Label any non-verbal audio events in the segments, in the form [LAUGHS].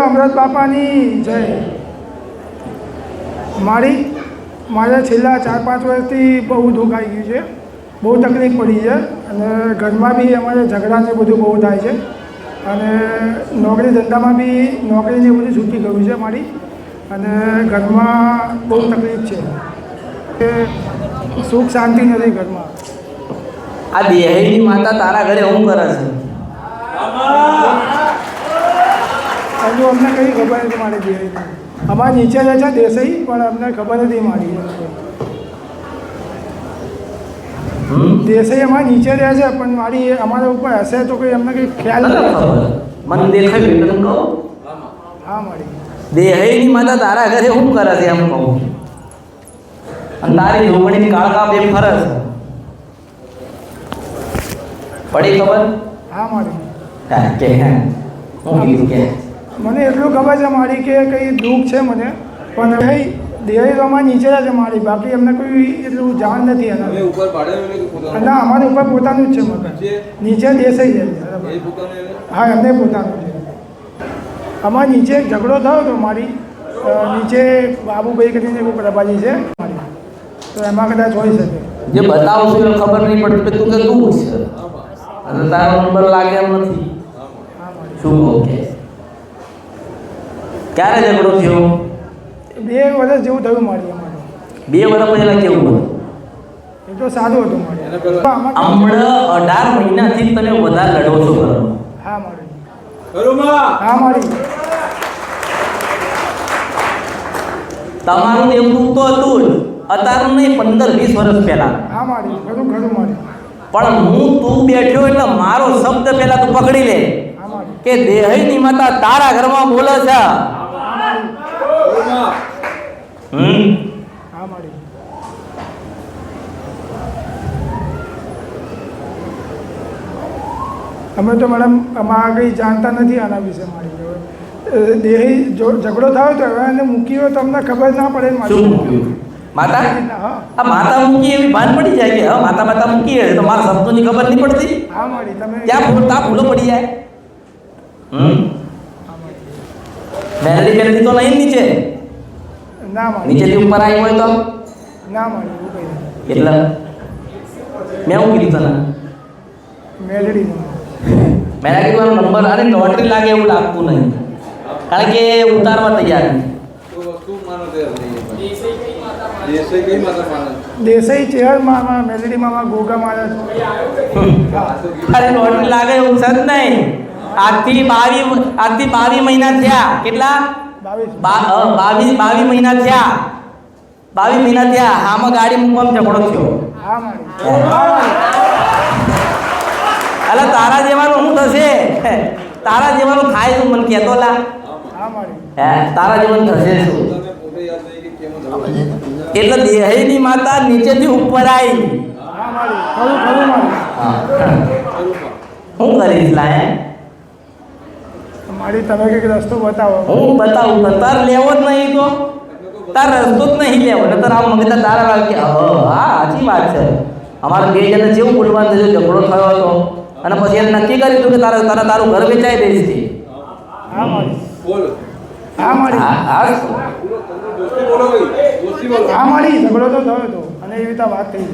અમૃત બાપાની જય. મારી મારે છેલ્લા ચાર પાંચ વર્ષથી બહુ દુઃખ આવી ગયું છે. બહુ તકલીફ પડી છે અને ઘરમાં બી અમારે ઝઘડા ને બધું બહુ થાય છે. અને નોકરી ધંધામાં બી નોકરીને બધું છૂટી ગયું છે મારી. અને ઘરમાં બહુ તકલીફ છે. કે સુખ શાંતિ નથી ઘરમાં. આ દેહની માતા તારા ઘરે હું કરે છે? હજુ અમને કઈ ખબર નથી મારી દેહની અમારા નીચે રહે છે દેસાઈ પણ અમને ખબર નથી મારી દેસાઈ અમારા નીચે રહે છે પણ મારી અમારા ઉપર હશે તો કોઈ અમને કંઈ ખ્યાલ નથી. મને દેખાય તને કહું? હા મારી. દેહની માતા તારા ઘરે શું કરે છે એમ કહું? અને તારી ઝૂંપડીની કાળકા બે ફરસ પડી ખબર? હા મારી. કે હે. હું કીધું કે મને એટલું ખબર છે મારી કે કંઈ દુઃખ છે મને પણ ભાઈ દેહાઈ તો અમારી નીચે જ છે મારી બાકી અમને કોઈ એટલું જાણ નથી એના? ના અમારે ઉપર પોતાનું જ છે મકાન નીચે? દેસાઈ છે? હા એમને પોતાનું છે. અમારે નીચે એક ઝઘડો થયો તો મારી નીચે બાબુભાઈ કરીને એવું પ્રભાજી છે મારી. તો એમાં કદાચ હોય શકે. જે બતાવું છું ખબર નહીં પડતી તું કે તું છે? અને તારો નંબર લાગે એમ નથી. શું કહું? કે ક્યારે ઝઘડો થયો? બે વર્ષ જેવું થયું મારી બે વર્ષ પહેલા કેવું હતું? એ તો સારું હતું હમણાં અઢાર મહિનાથી તમે વધારે લડો છો ઘરમાં. હા મારી. હા મારી. તમારું એવું તો હતું જ. અત્યારનું નહીં પંદર વીસ વર્ષ પહેલા. હા મારી. ખરું ખરું મારી. પણ હું તું બેઠ્યો એટલે મારો શબ્દ પહેલા તું પકડી લે. કે દેહ કે દેહની માતા તારા ઘરમાં બોલે છે. હા મારી. અમે તો મેડમ અમારા કંઈ જાણતા નથી આના વિશે મારી. દેહી જો ઝઘડો થયો તો હવે એને મૂકી હોય તો અમને ખબર ના પડે મારી મૂક્યું? માતા? આ માતા મૂકી એવી ભાન પડી જાય કે હા માતા માતા મૂકી હશે તો મારા શબ્દોની ખબર નહીં પડતી? હા મારી તમે ક્યાં ભૂલ ભૂલો પડી જાય. હમ? હા. મેલડી મેલડી તો નહીં નીચે ના નીચે નીચેથી ઉપર આવી હોય તો ના મારી એટલે મેં હું કીધું તને મેલડી મેં કીધું આનો નંબર અરે લોટરી લાગે એવું લાગતું નહીં કારણ કે ઉતારવા તૈયાર દેસાઈ કઈ માતા મેલડી દેસાઈ ગોગા મારા અરે લોટરી લાગે એવું સર નહીં આજથી બાવીસ આજથી બાવીસ મહિના થયા. કેટલા? બાવીસ બાવીસ મહિના થયા. બાવીસ મહિના થયા. આમાં ગાડી મૂકવામાં ઝઘડો થયો. અલા તારા જેવાનું શું થશે? તારા જેવાનું થાય શું? મને કહેતો લા. હે તારા જેવાનું થશે શું. એટલે દેહની માતા નીચેથી ઉપર આવી શું કરીશ લાયા મારી તમે કંઈક રસ્તો બતાવો. હું બતાવું તો તાર લેવો જ નહીં તો? તાર રસ્તો જ નહીં લેવો ને તાર આમ મગજ તારા વાગે કે હ, હા સાચી વાત છે. અમારા બે જણને જેવું બોલવાનું થયું ઝઘડો થયો હતો. અને પછી એને નક્કી કરી દીધું કે તારા તારા તારું ઘર વેચાઈ દઈશ છે હા મારી. બોલ. હા મારી. હા હા બોલો, બોલો ભાઈ. દોસ્તી બોલો. હા મારી. ઝઘડો તો થયો હતો. અને એવી રીતે વાત થઈ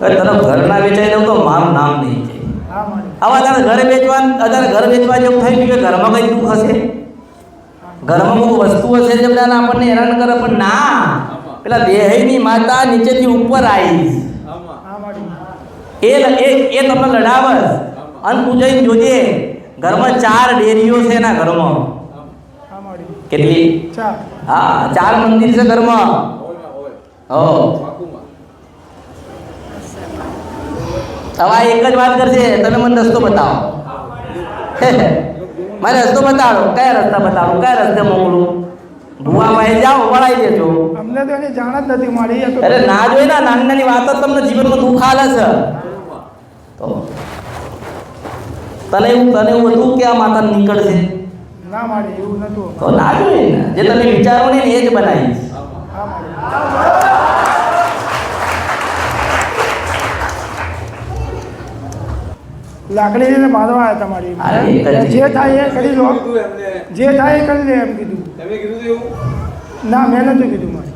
તને ઘર ના વેચાઈ દઉં તો મારું નામ નહીં છે હા મારી. હવે અત્યારે ઘર વેચવા અત્યારે ઘર વેચવા જેવું થઈ ગયું કે ઘરમાં કંઈ દુઃખ હશે? ઘરમાં કોઈ વસ્તુ હશે જે બધાને આપણને હેરાન કરે પણ ના. પેલા દેહની માતા નીચેથી ઉપર આવી એ એ તમને લડાવસ અને તું જઈને જોજે. ઘરમાં ચાર ડેરીઓ છે એના ઘરમાં. કેટલી? હા ચાર મંદિર છે ઘરમાં. હો પાકું માં. હવે આ એક જ વાત કરશે તમે મને રસ્તો બતાવો. [LAUGHS] મને રસ્તો બતાવો કયા રસ્તા બતાવો કયા રસ્તે મોકલું? ભુવામાં જાઓ વળાઈ દેજો. અમને તો એની જાણ જ નથી મળી અરે ના જોઈ ને નાની નાની વાતો તમને જીવનમાં દુઃખ હાલે છે. તો તને એવું તને એવું હતું કે આ માતા નીકળશે? ના મારી એવું નતું. તો ના જોઈએ જે તમે વિચારો ને એ જ બનાવીશ હા મારી લાકડી લઈને મારવા આવ્યા તમારી. જ થાય એ કરી લો જે થાય એ કરી લે એમ કીધું. એમને કીધું એવું? ના મેં નથી કીધું મારે.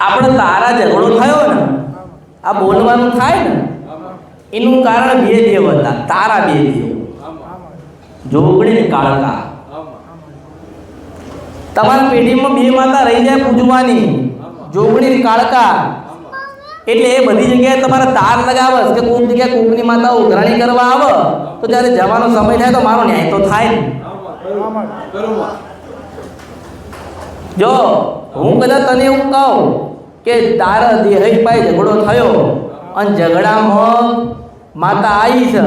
આપણે તારા ઝઘડો થયો ને. આ બોલવાનું થાય ને. એનું કારણ બે દેવ હતા. તારા બે દેવ. જોગણી ને કાળકા. તમારી પેઢીમાં બે માતા રહી જાય પૂજવાની. જોગણી ને કાળકા. એટલે એ બધી જગ્યાએ તમારે તાર લગાવસ કે કોઈક જગ્યાએ કોકની માતા ઉઘરાણી કરવા આવે, તો જ્યારે જવાનો સમય થાય તો મારો ન્યાય તો થાય જો. હું કદાચ તને એવું કહું કે તારા દેહઈ પાય ઝઘડો થયો અને ઝઘડામાં માતા આવી છે.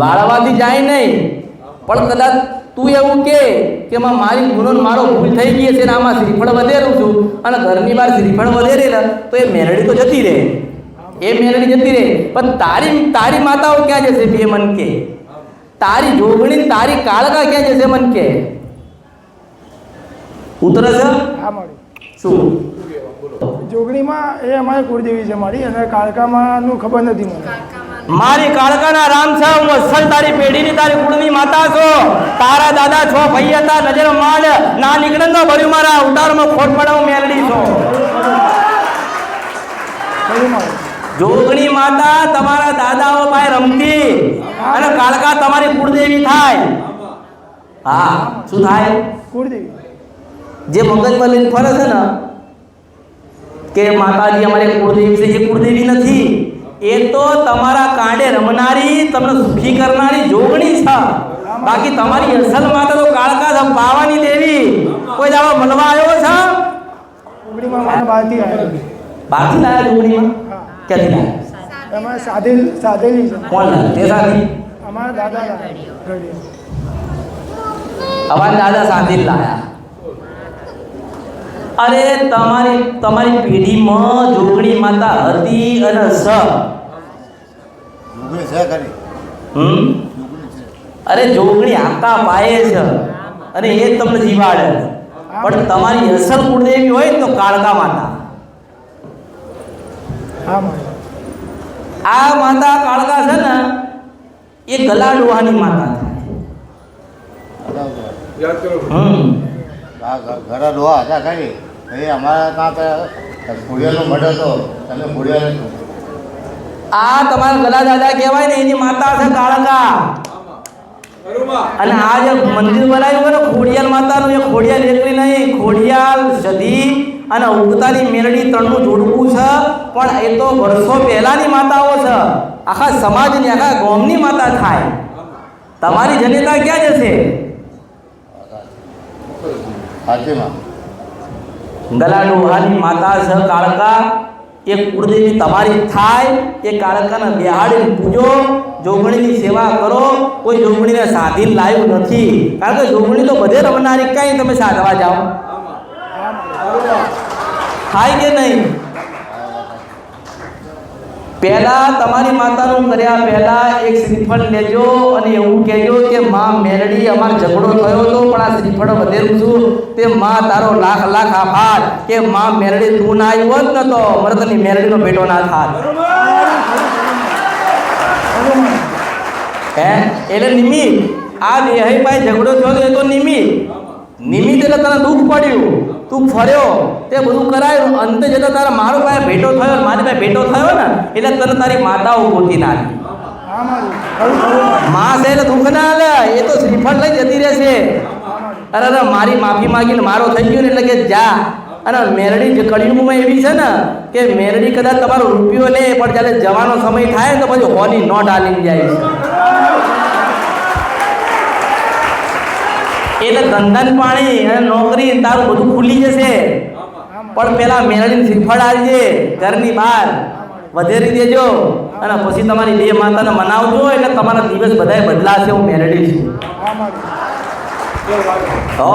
વાળવાથી જાય નહીં, પણ કદાચ તું એવું કે કે માં મારી ગુનો મારો ભૂલ થઈ ગઈ છે ને આમાં શ્રીફળ વધેરું છું અને ઘરની બહાર શ્રીફળ વધેરે ને તો એ મેરડી તો જતી રહે. એ મેરડી જતી રહે. પણ તારી તારી માતાઓ ક્યાં જશે બે મન કે? તારી જોગણી તારી કાળકા ક્યાં જશે મન કે? ઉતરે છે? શું? જોગણીમાં એ અમારી કુળદેવી છે મારી અને કાળકામાં ખબર નથી મને. મારી કાળકાના રામ છે હું અસલ તારી પેઢીની તારી કુળની માતા છો. તારા દાદા છો ભાઈ હતા નજર માંડ ના નીકળે તો ભર્યું મારા ઉતારમાં ખોટ પડાવ મેલડી છો. જોગણી માતા તમારા દાદાઓ પાસે રમતી અને કાળકા તમારી કુળદેવી થાય. હા શું થાય? કુળદેવી. જે મગજમાં લઈને ફરે છે ને કે માતાજી અમારે કુળદેવી છે એ કુળદેવી નથી. એ તો તમારા કાંડે રમનારી તમને સુખી કરનારી જોગણી છે. બાકી તમારી અસલ માતા તો કાળકા પાવાની દેવી. કોઈ દાડો મળવા આવ્યો છે? બહારથી લાયા જોગણીમાં ક્યાંથી લાયા? એમાં સાધેલ સાધેલી છે. કોણ લાયા? તે સાધી અમારા દાદા. અમારા દાદા સાધેલ લાયા. અરે તમારી તમારી પેઢીમાં જોગણી માતા હતી અને સ. છે છે અરે જોગણી આકા પાયે છે. અને એ તમને જીવાડે પણ તમારી અસલ કુળદેવી હોય તો કાળકા માતા. આ માતા કાળકા છે ને એ ગલા ડોહાની માતા થાય યાદ હમ. ઘરા ડોહા હતા ખરી. એ અમારા ત્યાં તો મઢ હતો તમે ખોડિયાનો આ તમારા ગલા દાદા કહેવાય ને એની માતા છે કાળકા. અને આ જે મંદિર બનાવ્યું ને ખોડિયાલ માતાનું એ ખોડિયાલ એકલી નહીં ખોડિયાલ સધી અને ઉગતાની મેરડી ત્રણનું જોડવું છે. પણ એ તો વર્ષો પહેલાની માતાઓ છે. આખા સમાજની આખા ગામની માતા થાય. તમારી જનતા ક્યાં જશે? હાથીમાં ગલા ડોહાની માતા સહ કાળકા. એ કુળદેવી તમારી થાય એ કાળકાને બેહાડીને પૂજો. જોગણીની સેવા કરો. કોઈ જોગણીને સાધી લાવ્યું નથી. કારણ કે જોગણી તો બધે રમનારી કાંઈ તમે સાધવા જાઓ? થાય કે નહીં? પહેલા તમારી માતાનું કર્યા પહેલા એક શ્રીફળ લેજો અને એવું કહેજો કે માં, મેરડી, અમાર ઝઘડો થયો હતો, પણ આ શ્રીફળ વધેલું છું. તે માં, તારો લાખ લાખ આભાર કે માં, મેરડી, તું ના આવ્યો જ નતો મરદની મેરડીનો બેટો ના થાત. હે? એટલે નિમિત આ દેહઈ ભાઈ ઝઘડો થયો એ તો નિમિત્ત. નિમિત્ત એટલે તને દુઃખ પડ્યું? તું ફર્યો, તે બધું કરાયું, અંતે જતા તારા મારો પાસે ભેટો થયો મારી ભાઈ ભેટો થયો ને, એટલે તને તારી માતાઓ ગોતી નાખી. માં છે એટલે દુઃખ ના લે એ તો શ્રીફળ લઈ જતી રહેશે. અરે અરે, મારી માફી માગીને મારો થઈ ગયો ને એટલે કે જા. અને મેરડી કળિયુગમાં એવી છે ને, કે મેરડી કદાચ તમારો રૂપિયો લે, પણ જ્યારે જવાનો સમય થાય તો પછી હોની નોટ આલીને જાય છે. એટલે ધંધન પાણી અને નોકરી તારું બધું ખુલી જશે. પણ પેલા મેળાની શ્રીફળ આવજે ઘરની બહાર. વધેરી દેજો અને પછી તમારી બે માતાને મનાવજો એટલે તમારા દિવસ બધાય બદલાશે, હું મેરડી છું તો